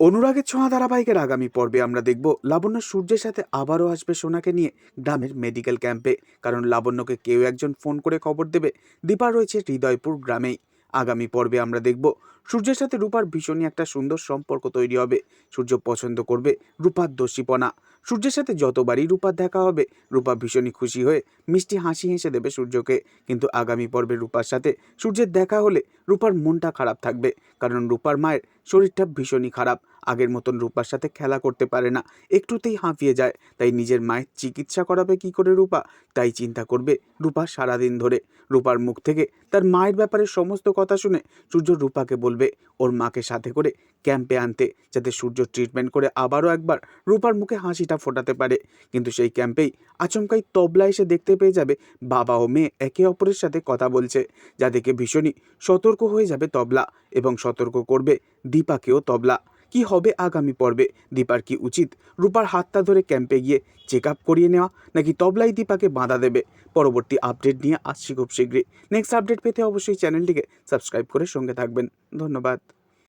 অনুরাগের ছোঁয়া ধারাবাহিকের আগামী পর্বে আমরা দেখব লাবণ্য সূর্যের সাথে আবারও আসবে সোনাকে নিয়ে গ্রামের মেডিকেল ক্যাম্পে। কারণ লাবণ্যকে কেউ একজন ফোন করে খবর দেবে। দীপা রয়েছে হৃদয়পুর গ্রামেই। আগামী পর্বে আমরা দেখব সূর্যের সাথে রূপার ভীষণই একটা সুন্দর সম্পর্ক তৈরি হবে। সূর্য পছন্দ করবে রূপার দোষীপনা। সূর্যের সাথে যতবারই রূপার দেখা হবে, রূপা ভীষণই খুশি হয়ে মিষ্টি হাসি হেসে দেবে সূর্যকে। কিন্তু আগামী পর্বে রূপার সাথে সূর্যের দেখা হলে রূপার মনটা খারাপ থাকবে। কারণ রূপার মায়ের শরীরটা ভীষণই খারাপ। আগের মতন রূপার সাথে খেলা করতে পারে না। একটুতেই হাঁপিয়ে যায়। তাই নিজের মায়ের চিকিৎসা করাবে কি করে রূপা? তাই চিন্তা করবে রূপা সারাদিন ধরে। রূপার মুখ থেকে তার মায়ের ব্যাপারে সমস্ত কথা শুনে সূর্য রূপাকে বলবে ওর মাকে সাথে করে ক্যাম্পে আনতে, যাতে সূর্য ট্রিটমেন্ট করে আবারও একবার রূপার মুখে হাসিটা ফোটাতে পারে। কিন্তু সেই ক্যাম্পেই আচমকাই তবলা এসে দেখতে পেয়ে যাবে বাবা ও মেয়ে একে অপরের সাথে কথা বলছে। যা দেখে ভীষণই সতর্ক হয়ে যাবে তবলা এবং সতর্ক করবে দীপাকেও তবলা। কি হবে আগামী পর্বে? দীপার কি উচিত? রূপার হাতটা ধরে ক্যাম্পে গিয়ে চেক আপ করিয়ে নেওয়া নাকি তবলাই দীপাকে বাঁধা দেবে? পরবর্তী আপডেট নিয়ে আসছি খুব শীঘ্রই। নেক্সট আপডেট পেতে অবশ্যই চ্যানেলটিকে সাবস্ক্রাইব করে সঙ্গে থাকবেন। ধন্যবাদ।